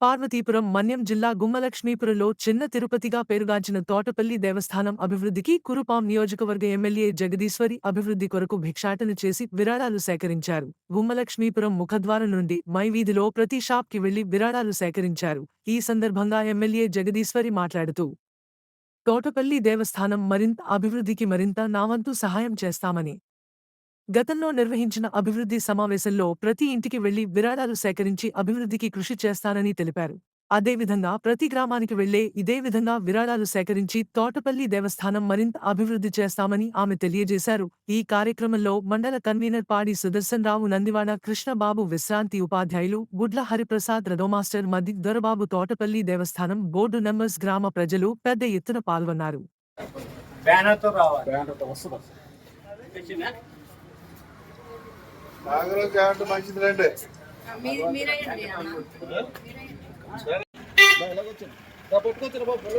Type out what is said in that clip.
పార్వతీపురం మన్యం జిల్లా గుమ్మలక్ష్మీపురంలో చిన్న తిరుపతిగా పేరుగాంచిన తోటపల్లి దేవస్థానం అభివృద్ధికి కురుపాం నియోజకవర్గ ఎమ్మెల్యే జగదీశ్వరి అభివృద్ధి కొరకు భిక్షాటన చేసి విరాళాలు సేకరించారు. గుమ్మలక్ష్మీపురం ముఖద్వారం నుండి మైవీధిలో ప్రతి షాప్కి వెళ్ళి విరాళాలు సేకరించారు. ఈ సందర్భంగా ఎమ్మెల్యే జగదీశ్వరి మాట్లాడుతూ తోటపల్లి దేవస్థానం మరింత అభివృద్ధికి మరింత నావంతు సహాయం చేస్తామని గతంలో నిర్వహించిన అభివృద్ధి సమావేశంలో ప్రతి ఇంటికి వెళ్ళి విరాళాలు సేకరించి అభివృద్ధికి కృషి చేస్తానని తెలిపారు. అదేవిధంగా ప్రతి గ్రామానికి వెళ్ళే ఇదే విధంగా విరాళాలు సేకరించి తోటపల్లి దేవస్థానం మరింత అభివృద్ధి చేస్తామని ఆమె తెలియజేశారు. ఈ కార్యక్రమంలో మండల కన్వీనర్ పాడి సుదర్శన్ రావు నందివాడ కృష్ణబాబు విశ్రాంతి ఉపాధ్యాయులు గుడ్ల హరిప్రసాద్ రథోమాస్టర్ మది దొరబాబు తోటపల్లి దేవస్థానం బోర్డు మెంబర్స్ గ్రామ ప్రజలు పెద్ద ఎత్తున పాల్గొన్నారు. బ్యానర్తో రావాలి. నాగరాజు కాబట్టి మంచిది రండి పట్టుకొచ్చిన బాబు